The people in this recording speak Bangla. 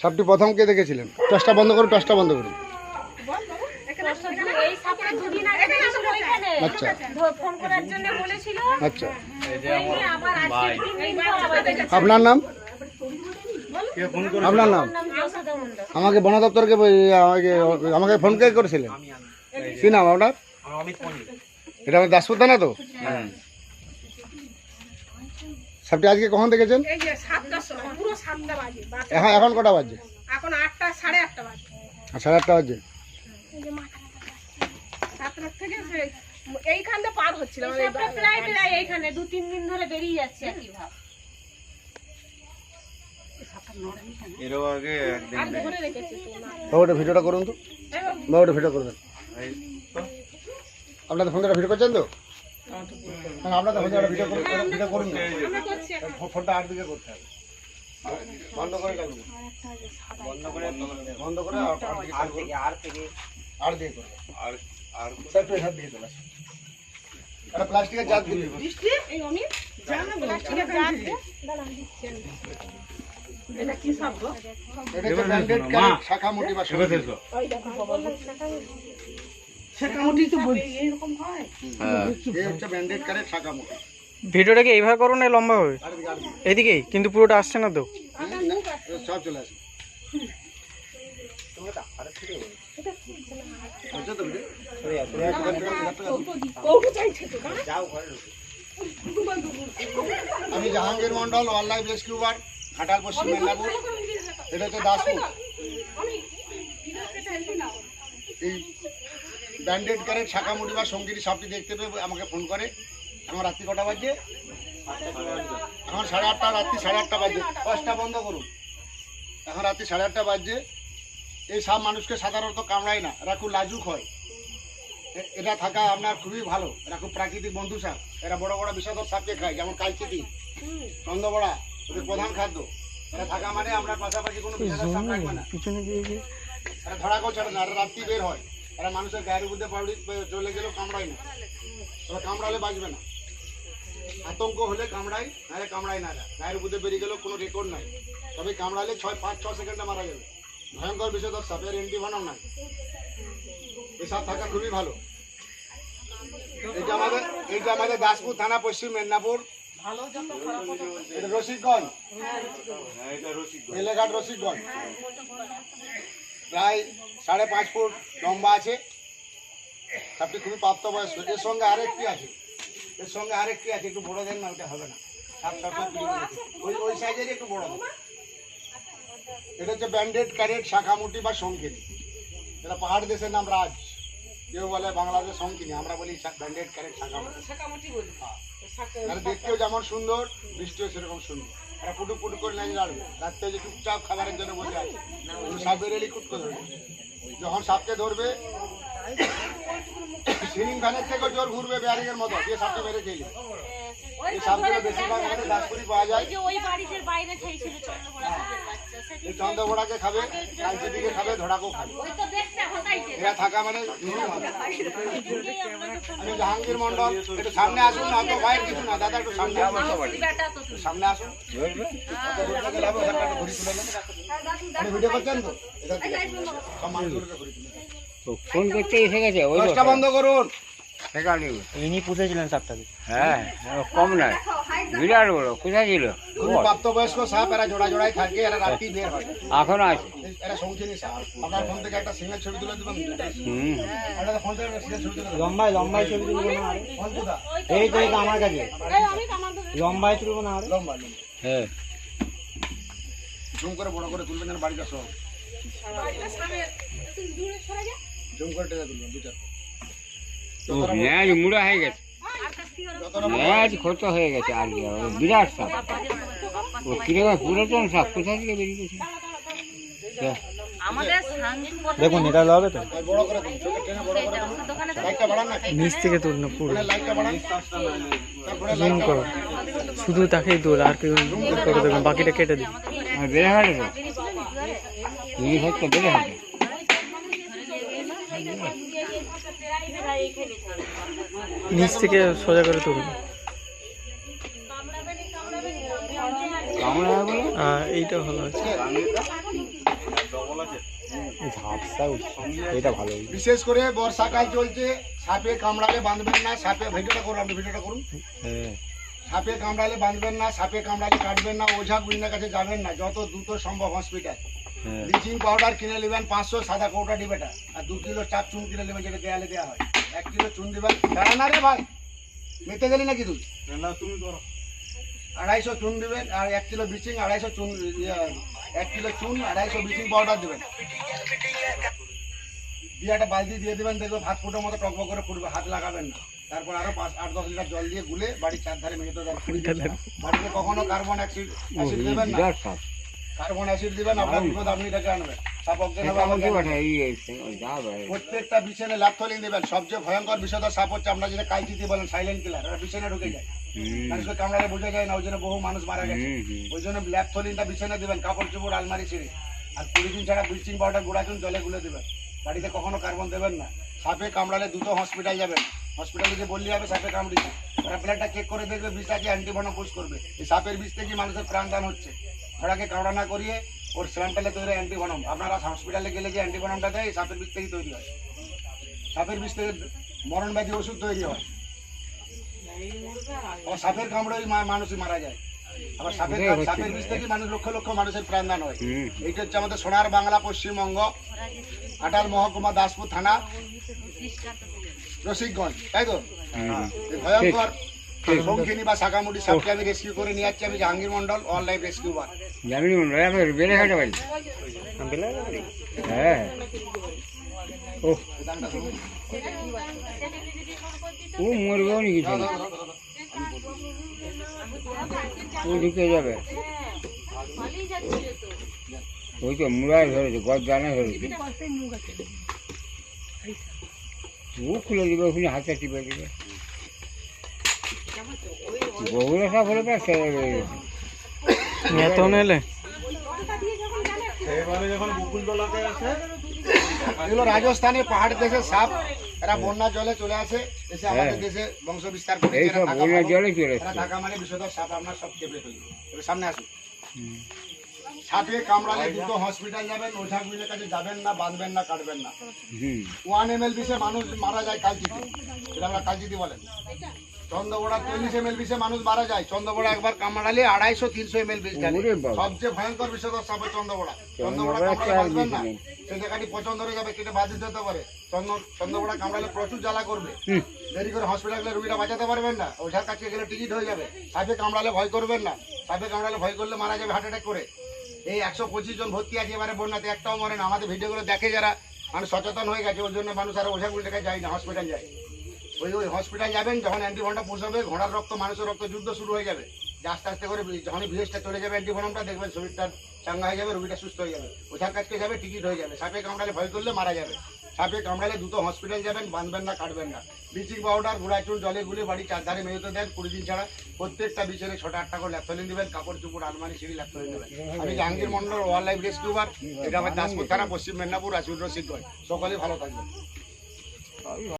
সাপটি প্রথম কে দেখেছিলেন। টসটা বন্ধ করুন টসটা বন্ধ করুন। আচ্ছা। আচ্ছা। আপনার নাম? আপনার নাম। আমাকে বন দপ্তরকে আমাকে আমাকে ফোন কে করেছিলেন? কি নাম আপনার? এটা আমার দাসপুর থানা তো? সাপটি আজকে কখন দেখেছেন? এই যে সাতটার সময় পুরো সাতটা বাজে এখন এখন কটা বাজে? এখন আটটা সাড়ে আটটা বাজে। সাড়ে আটটা বাজে? সাতটার থেকে এইখান পার হচ্ছিল প্রায় প্রায় এইখানে দু তিন দিন ধরে বেরিয়ে যাচ্ছে। ভাব। এরও আগে একদিন ভিডিওটা করুন তো। বাবুটা ভিডিও করবেন আপনাদের ফোন ভিডিও করছেন তো? না, আপনাদের ফোন ভিডিও করুন ভিডিও করুন আমরা ফোনটা আট দিকে করতে হবে। বন্ধ করে বন্ধ করে বন্ধ করে আর করুন। আর থেকে। দিকে করুন আর আর স্যার একটু হাত দিয়ে একটা প্লাস্টিকের জার দিবি এই অমিত? জানো প্লাস্টিকের জার দিয়ে। দাঁড়ান দিচ্ছি এটা কি সাপ গো? এটা ব্যান্ডেড শাখা মোটি বা। ওই দেখো বাবা, সেকামুটি তো বলছি এইরকম হয় এই হচ্ছে ব্যান্ডেড কারেন্ট শাখা মোটি ভিডিওটাকে এইভাবে করো না লম্বা হবে এদিকেই কিন্তু পুরোটা আসছে না তো সব চলে আসে হচ্ছে তো ভিডিও? কৌটো চাইছে তো না? আমি জাহাঙ্গীর মন্ডল ওয়াইল্ড লাইফ রেস্কিউবার ঘাটাল পশ্চিম মেদিনীপুর এটা হচ্ছে দাসপুর এই ব্যান্ডেড করে শাখা মুড়ি বা সঙ্গীর সাপটি দেখতে পেয়ে আমাকে ফোন করে। এখন রাত্রি কটা বাজছে এখন সাড়ে আটটা রাত্রি সাড়ে আটটা বাজছে পাঁচটা বন্ধ করুন। এখন রাত্রি সাড়ে আটটা বাজছে এই সাপ মানুষকে সাধারণত কামড়ায় না। এরা খুব লাজুক হয়। এটা থাকা আপনার খুবই ভালো। এরা খুব প্রাকৃতিক বন্ধু সাপ এরা বড় বড় বিষাদর সাপকে খায় যেমন কালচিতি চন্দ্রবড়া ওদের প্রধান খাদ্য। এরা থাকা মানে আপনার পাশাপাশি কোনো বিষাদর সাপ রাখবে না। এরা ধরা কেউ ছাড়ে না এরা রাত্রি বের হয়। এরা মানুষের গায়ের মধ্যে পাউডি চলে গেলেও কামড়ায় না। ওরা কামড়ালে বাঁচবে না। আতঙ্ক হলে কামড়ায় নাহলে কামড়ায় না। গায়ের মধ্যে বেরিয়ে গেলেও কোনো রেকর্ড নাই। তবে কামড়ালে ছয় পাঁচ ছ সেকেন্ডে মারা যাবে ভয়ঙ্কর বিষয়দর সাপ এর অ্যান্টিভেনম নাই। এই সাপ থাকা খুবই ভালো। এটা আমাদের এটা আমাদের দাসপুর থানা পশ্চিম মেদিনীপুর। এটা রসিকগঞ্জ। এলাকার রসিকগঞ্জ। প্রায় সাড়ে পাঁচ ফুট লম্বা আছে। সাপটি খুবই প্রাপ্তবয়স্ক। এর সঙ্গে আরেকটি আছে। এর সঙ্গে আরেকটি আছে একটু বড় দেন না ওটা হবে না। ওই ওই সাইজের একটু বড় দেন। এটা হচ্ছে ব্যান্ডেড ক্যারেট শাখামুটি বা সংকিনি এটা পাহাড় দেশের নাম রাজ। কেউ বলে বাংলাদেশ সংকিনি আমরা বলি ব্যান্ডেড ক্যারেট শাখামুটি বলি। আর দেখতেও যেমন সুন্দর বৃষ্টিও সেরকম সুন্দর। এরা পুটু পুটু করে লাইন লাড়বে রাত্রে যে চুপচাপ খাবারের জন্য বসে আছে। সাপের এলি কুটকো ধরবে। যখন সাপকে ধরবে সিলিং ফ্যানের থেকে জোর ঘুরবে ব্যারিংয়ের মতো দিয়ে সাপটা মেরে খেলে এই সাপগুলো বেশিরভাগ এখানে আমাদের দাসপুরি পাওয়া যায়। ওই বাড়িতে বাইরে খেয়েছিল চন্দ্রবড়া বাচ্চা। এই চন্দ্রবড়াকে খাবে কালচিটিকে খাবে ধরাকেও খাবে। এরা থাকা মানে আমি জাহাঙ্গীর মন্ডল একটু সামনে আসুন না তো ভয়ের কিছু না দাদা একটু সামনে আসুন। সামনে আসুন। ভিডিও করছেন তো? ফোন করতে এসে গেছে ওই দশটা বন্ধ করুন। ইনি পুষেছিলেন সাপটাকে। হ্যাঁ কম নয়। বিরাট বড় কোথায় ছিল? প্রাপ্তবয়স্ক সাপ এরা জোড়া জোড়ায় থাকে এরা রাত্রি বের হয়। এখন আছে। এরা সংখ্যানি সাপ। আপনার ফোন থেকে একটা সিঙ্গেল ছবি তুলে দেবেন হুম। আপনার ফোন থেকে একটা সিঙ্গেল ছবি লম্বাই লম্বাই তুলবো না এই তো এই তো আমার কাছে। এই অমিত আমার তো লম্বাই তুলবো না লম্বা লম্বা হ্যাঁ। জুম করে বড় করে তুলবেন যেন বাড়িটা সব। বাড়িটা সামনে একটু দূরে সরে যা। জুম করে টেনে তুলবেন দু চার ম্যাচ মুড়া হয়ে গেছে। ম্যাচ ক্ষত হয়ে গেছে আর কি বিরাট সাপ। ও কীরকম পুরাতন সাপ কোথা থেকে বেরিয়ে গেছে। আমাদের সাংবাদিক দেখুন এটা হবে তো নিচ থেকে তুল না পুরো। জুম করো। শুধু তাকেই তোল আর কেউ করে দেবেন বাকিটা কেটে দিন আর বেড়ে হাটে তো বেড়ে হাটে নিচ থেকে সোজা করে তুলুন। এইটা ভালো আছে। ঝাপসা এটা ভালো। বিশেষ করে বর্ষাকাল চলছে সাপে কামড়ালে বাঁধবেন না সাপে ভিডিওটা করুন আপনি ভিডিওটা করুন। হ্যাঁ। সাপে কামড়ালে বাঁধবেন না সাপে কামড়ালে কাটবেন না ওঝা গুইনের কাছে যাবেন না যত দ্রুত সম্ভব হসপিটাল ব্লিচিং পাউডার কিনে নেবেন পাঁচশো সাদা কৌটা ডিবেটা আর দু কিলো চার চুন কিনে নেবেন যেটা দেয়ালে দেওয়া হয়। এক কিলো চুন দিবেন। দাঁড়া না রে ভাই মেতে গেলি নাকি তুই? তুমি করো। আড়াইশো চুন দিবেন আর এক কিলো ব্লিচিং আড়াইশো চুন ইয়ে, এক কিলো চুন আড়াইশো ব্লিচিং পাউডার দেবেন। দিয়ে একটা বালতি দিয়ে দেবেন দেখবে ভাত ফুটোর মতো টকবক করে ফুটবে হাত লাগাবেন না। তারপর আরও পাঁচ আট দশ লিটার জল দিয়ে গুলে বাড়ির চারধারে দেন। বাড়িতে কখনো কার্বন অ্যাসিড অ্যাসিড দেবেন না। কার্বন অ্যাসিড দিবেন আপনার বিপদ আপনি ডেকে আনবেন। সাপ অজ্ঞান হবে এটা আমাকে আমাকে পাঠায় এই এই যা ভাই প্রত্যেকটা বিছানে ল্যাপথলিন দেবেন। সবচেয়ে ভয়ঙ্কর বিষয়টা সাপ হচ্ছে আমরা যেটা কাইচিতে বলেন সাইলেন্ট কিলার ওরা বিছানে ঢুকে যায়। মানুষকে কামড়ালে বোঝা যায় না ওই জন্য বহু মানুষ মারা গেছে। হুম, হুম। ওই জন্য ল্যাপথলিনটা বিছানে দেবেন কাপড় চোপড় আলমারি ছিঁড়ে। আর কুড়ি দিন ছাড়া ব্লিচিং পাউডার গুঁড়া জলে গুলে দেবেন। বাড়িতে কখনো কার্বন দেবেন না। সাপে কামড়ালে দ্রুত হসপিটাল যাবেন। হসপিটালে গিয়ে বললে হবে সাপে কামড়িছে। প্লেটটা চেক করে দেখবে বিষ আছে পুশ করবে। এই সাপের বিষ থেকে মানুষের প্রাণদান হচ্ছে? ওরাকে কামড়া না করিয়ে ওর স্যাম্পেলে তৈরি অ্যান্টিভেনম। আপনারা হসপিটালে গেলে যে অ্যান্টিভেনমটা দেয় সাপের বিষ থেকেই তৈরি হয়। সাপের বিষ থেকে মরণ ব্যাধি ওষুধ তৈরি হয়। ও সাপের কামড়েই মানুষই মারা যায়। আবার সাপের সাপের বিষ থেকে মানুষ লক্ষ লক্ষ মানুষের প্রাণদান হয়। এইটা হচ্ছে আমাদের সোনার বাংলা পশ্চিমবঙ্গ আটাল মহকুমা দাসপুর থানা রসিকগঞ্জ। তাই তো? ভয়ঙ্কর শঙ্খিনী বা সাপকে আমি রেস্কিউ করে নিয়ে যাচ্ছি আমি Jahangir Mondal all life rescue বার। জামিনি মন্ডল আমার বেড়ে ঘাটা বাড়ি। হ্যাঁ। ও ও মরবেও নি কিছু। ও ঢুকে যাবে। ওই তো মুড়ায় ধরেছে গজ জানে ধরেছে। ও খুলে দিবে ওখানে হাতে টিপে দিবে। বগুড়া সাপ হলে তো নেলে। এগুলো রাজস্থানে পাহাড় দেশে সাপ এরা বন্যা জলে চলে আসে এসে আমাদের হ্যাঁ। দেশে বংশ বিস্তার করে সব। জলে চলে এরা মানে বিষধর সাপ সব চেপে এবার সামনে আসুন সাপে কামড়ালে দুটো হসপিটাল যাবেন ওঝা গুইলের কাছে যাবেন না বাঁধবেন না কাটবেন না। ওয়ান এম এল বিষে মানুষ মারা যায় কালচিতে। এটা আমরা কালচিতি বলেন চন্দ্রবড়া চল্লিশ এম এল বিষে মানুষ মারা যায় চন্দ্রবড়া একবার কামড়ালে আড়াইশো তিনশো এম এল বিষ। সবচেয়ে ভয়ঙ্কর বিষধর সাপ চন্দ্রবড়া চন্দ্রবড়া কামড়ালে বাঁচবেন না। সেই জায়গাটি পছন্দ হয়ে যাবে কেটে বাদ দিতে পারে। চন্দ্র চন্দ্রবড়া কামড়ালে প্রচুর জ্বালা করবে। দেরি করে হসপিটালে গেলে রুগীটা বাঁচাতে পারবেন না। ওঝার কাছে গেলে টিকিট হয়ে যাবে। সাপে কামড়ালে ভয় করবেন না। সাপে কামড়ালে ভয় করলে মারা যাবে হার্ট অ্যাটাক করে। এই একশো পঁচিশ জন ভর্তি আছে এবারে বন্যাতে একটাও মরে না। আমাদের ভিডিওগুলো দেখে যারা মানুষ সচেতন হয়ে গেছে ওর জন্য মানুষ আর ওঝাগুলি টাকা যায় না হসপিটাল যায়। ওই ওই হসপিটাল যাবেন, যখন অ্যান্টিভনটা পুষাবে ঘোড়ার রক্ত, মানুষের রক্ত যুদ্ধ শুরু হয়ে যাবে। আস্তে আস্তে করে যখনই ভিএসটা চলে যাবে অ্যান্টিভনমটা দেখবেন শরীরটা চাঙ্গা হয়ে যাবে, রোগীটা সুস্থ হয়ে যাবে। ওঝার কাছকে যাবে, টিকিট হয়ে যাবে। সাপে কামড়ালে ভয় করলে মারা যাবে। সাপে কামড়ালে দ্রুত হসপিটাল যাবেন, বাঁধবেন না, কাটবেন না। ব্লিচিং পাউডার গুঁড়া চুন, জলে গুলে, বাড়ি চারধারে মেঝেতে দেন, কুড়ি দিন ছাড়া প্রত্যেকটা বিছানে ছোট আটটা করে ল্যাপথলিন দিবেন, কাপড়, চুপড়, আলমারি, সিঁড়ি, ল্যাপথলিন দেবেন। আমি জাহাঙ্গীর মন্ডল ওয়াইল্ড লাইফ রেস্কিউবার এটা আমার দাসপুর থানা, পশ্চিম মেদিনীপুর আসিউর রসিকগঞ্জ। সকলে ভালো থাকবেন।